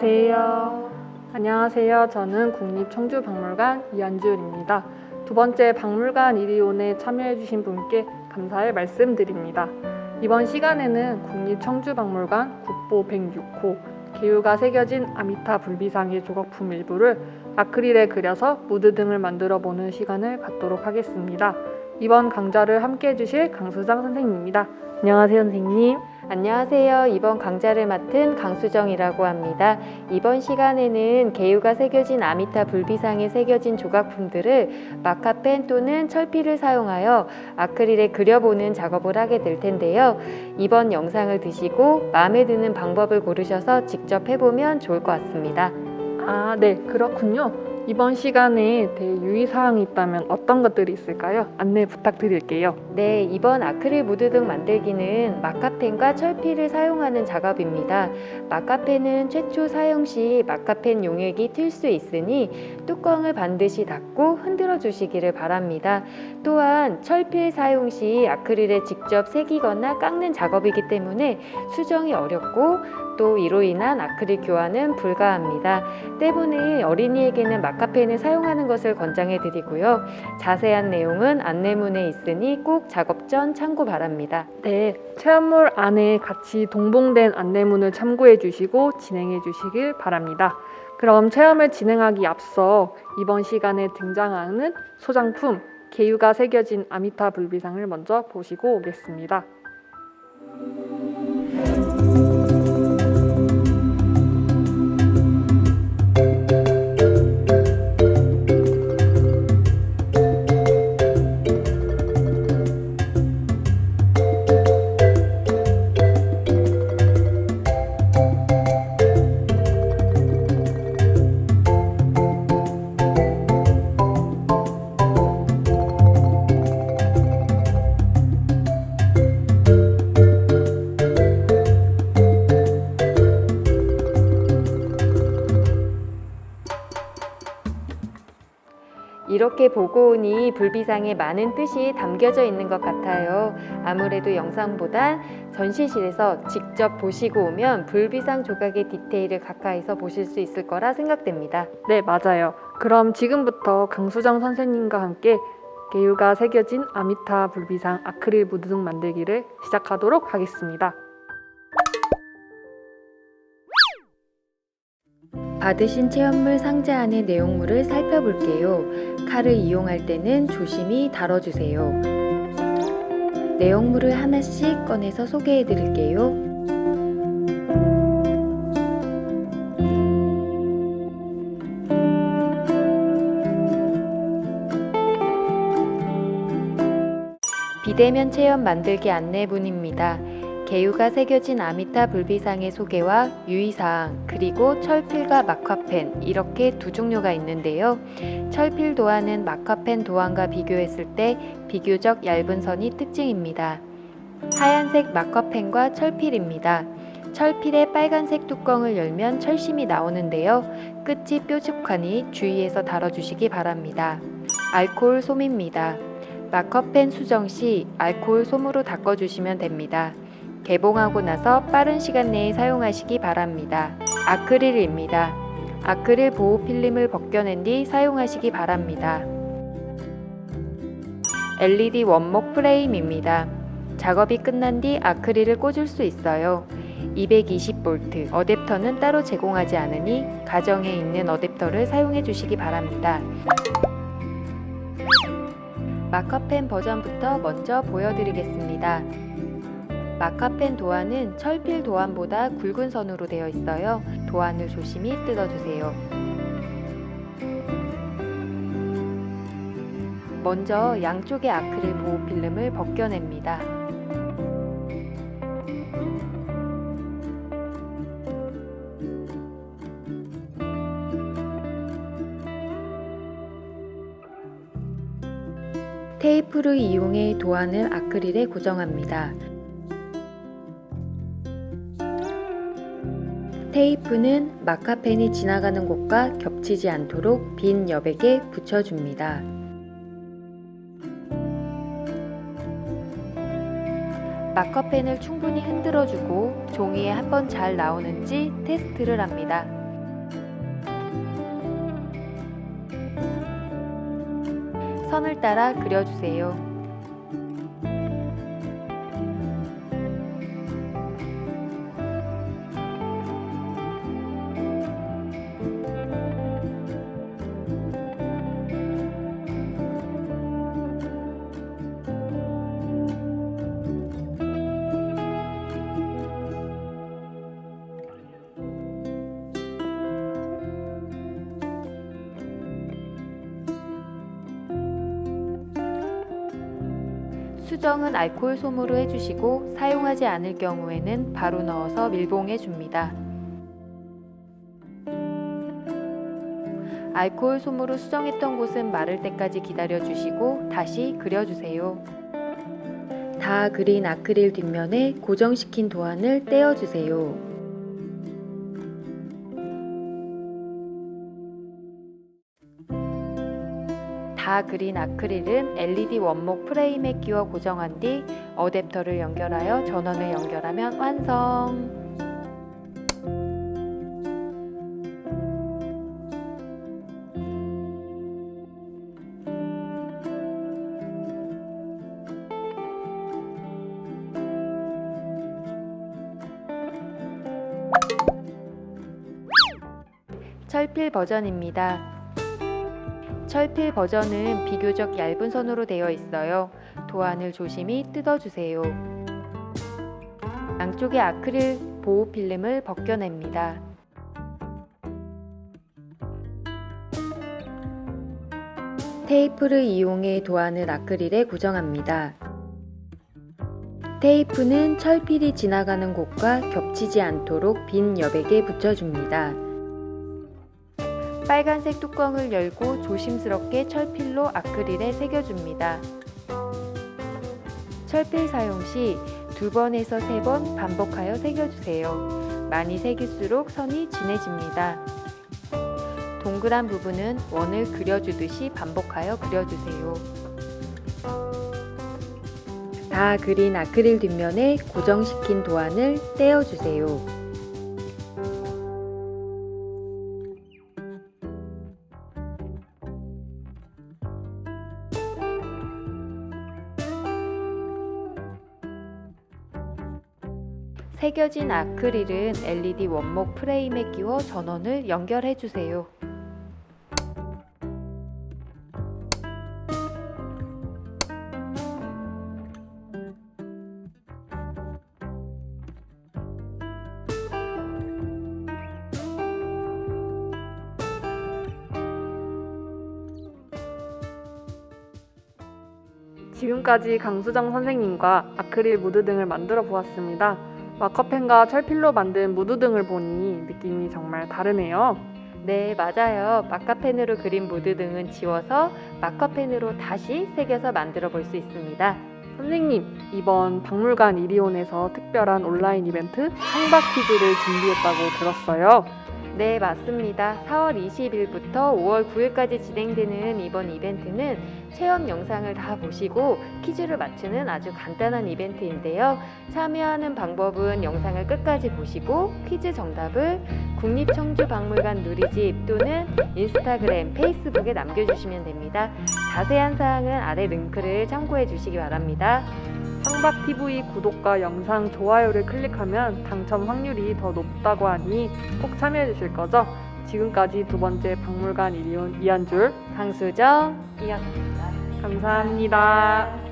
안녕하세요. 안녕하세요. 저는 국립청주박물관 이한주입니다. 두 번째 박물관 이리온에 참여해주신 분께 감사의 말씀드립니다. 이번 시간에는 국립청주박물관 국보 106호 개유가 새겨진 아미타 불비상의 조각품 일부를 아크릴에 그려서 무드 등을 만들어 보는 시간을 갖도록 하겠습니다. 이번 강좌를 함께 해주실 강수장 선생님입니다. 안녕하세요, 선생님. 안녕하세요. 이번 강좌를 맡은 강수정이라고 합니다. 이번 시간에는 개유가 새겨진 아미타 불비상에 새겨진 조각품들을 마카펜 또는 철필을 사용하여 아크릴에 그려보는 작업을 하게 될 텐데요. 이번 영상을 드시고 마음에 드는 방법을 고르셔서 직접 해보면 좋을 것 같습니다. 아, 네, 그렇군요. 이번 시간에 대해 유의사항이 있다면 어떤 것들이 있을까요? 안내 부탁드릴게요. 네, 이번 아크릴 무드 등 만들기는 마카펜과 철필을 사용하는 작업입니다. 마카펜은 최초 사용 시 마카펜 용액이 튈 수 있으니 뚜껑을 반드시 닫고 흔들어 주시기를 바랍니다. 또한 철필 사용 시 아크릴에 직접 새기거나 깎는 작업이기 때문에 수정이 어렵고 또 이로 인한 아크릴 교환은 불가합니다. 때문에 어린이에게는 마카펜을 사용하는 것을 권장해 드리고요. 자세한 내용은 안내문에 있으니 꼭 작업 전 참고 바랍니다. 네, 체험물 안에 같이 동봉된 안내문을 참고해 주시고 진행해 주시길 바랍니다. 그럼 체험을 진행하기 앞서 이번 시간에 등장하는 소장품 개유가 새겨진 아미타 불비상을 먼저 보시고 오겠습니다. 이렇게 보고 오니 불비상에 많은 뜻이 담겨져 있는 것 같아요. 아무래도 영상보다 전시실에서 직접 보시고 오면 불비상 조각의 디테일을 가까이서 보실 수 있을 거라 생각됩니다. 네, 맞아요. 그럼 지금부터 강수정 선생님과 함께 개유가 새겨진 아미타 불비상 아크릴 무드 등 만들기를 시작하도록 하겠습니다. 받으신 체험물 상자 안의 내용물을 살펴볼게요. 칼을 이용할 때는 조심히 다뤄주세요. 내용물을 하나씩 꺼내서 소개해 드릴게요. 비대면 체험 만들기 안내문입니다. 개유가 새겨진 아미타 불비상의 소개와 유의사항, 그리고 철필과 마카펜 이렇게 두 종류가 있는데요. 철필 도안은 마카펜 도안과 비교했을 때 비교적 얇은 선이 특징입니다. 하얀색 마카펜과 철필입니다. 철필의 빨간색 뚜껑을 열면 철심이 나오는데요. 끝이 뾰족하니 주의해서 다뤄주시기 바랍니다. 알코올 솜입니다. 마커펜 수정 시 알코올 솜으로 닦아주시면 됩니다. 개봉하고 나서 빠른 시간 내에 사용하시기 바랍니다. 아크릴입니다. 아크릴 보호 필름을 벗겨낸 뒤 사용하시기 바랍니다. LED 원목 프레임입니다. 작업이 끝난 뒤 아크릴을 꽂을 수 있어요. 220V 어댑터는 따로 제공하지 않으니 가정에 있는 어댑터를 사용해 주시기 바랍니다. 마커펜 버전부터 먼저 보여드리겠습니다. 마카펜 도안은 철필 도안보다 굵은 선으로 되어 있어요. 도안을 조심히 뜯어주세요. 먼저 양쪽의 아크릴 보호 필름을 벗겨냅니다. 테이프를 이용해 도안을 아크릴에 고정합니다. 테이프는 마카펜이 지나가는 곳과 겹치지 않도록 빈 여백에 붙여줍니다. 마커펜을 충분히 흔들어주고 종이에 한 번 잘 나오는지 테스트를 합니다. 선을 따라 그려주세요. 수정은 알코올 솜으로 해주시고 사용하지 않을 경우에는 바로 넣어서 밀봉해 줍니다. 알코올 솜으로 수정했던 곳은 마를 때까지 기다려 주시고 다시 그려주세요. 다 그린 아크릴 뒷면에 고정시킨 도안을 떼어주세요. 다 그린 아크릴은 LED 원목 프레임에 끼워 고정한 뒤 어댑터를 연결하여 전원을 연결하면 완성. 철필 버전입니다. 철필 버전은 비교적 얇은 선으로 되어 있어요. 도안을 조심히 뜯어주세요. 양쪽의 아크릴 보호 필름을 벗겨냅니다. 테이프를 이용해 도안을 아크릴에 고정합니다. 테이프는 철필이 지나가는 곳과 겹치지 않도록 빈 여백에 붙여줍니다. 빨간색 뚜껑을 열고 조심스럽게 철필로 아크릴에 새겨줍니다. 철필 사용 시 두 번에서 세 번 반복하여 새겨주세요. 많이 새길수록 선이 진해집니다. 동그란 부분은 원을 그려주듯이 반복하여 그려주세요. 다 그린 아크릴 뒷면에 고정시킨 도안을 떼어주세요. 새겨진 아크릴은 LED 원목 프레임에 끼워 전원을 연결해 주세요. 지금까지 강수정 선생님과 아크릴 무드 등을 만들어 보았습니다. 마커펜과 철필로 만든 무드 등을 보니 느낌이 정말 다르네요. 네, 맞아요. 마카펜으로 그린 무드 등은 지워서 마커펜으로 다시 새겨서 만들어 볼 수 있습니다. 선생님, 이번 박물관 이리온에서 특별한 온라인 이벤트 창박 퀴즈를 준비했다고 들었어요. 네, 맞습니다. 4월 20일부터 5월 9일까지 진행되는 이번 이벤트는 체험 영상을 다 보시고 퀴즈를 맞추는 아주 간단한 이벤트인데요. 참여하는 방법은 영상을 끝까지 보시고 퀴즈 정답을 국립청주박물관 누리집 또는 인스타그램, 페이스북에 남겨주시면 됩니다. 자세한 사항은 아래 링크를 참고해 주시기 바랍니다. 창박TV 구독과 영상 좋아요를 클릭하면 당첨 확률이 더 높다고 하니 꼭 참여해 주실 거죠? 지금까지 두 번째 박물관 이리온 이한줄 강수정이었습니다. 감사합니다.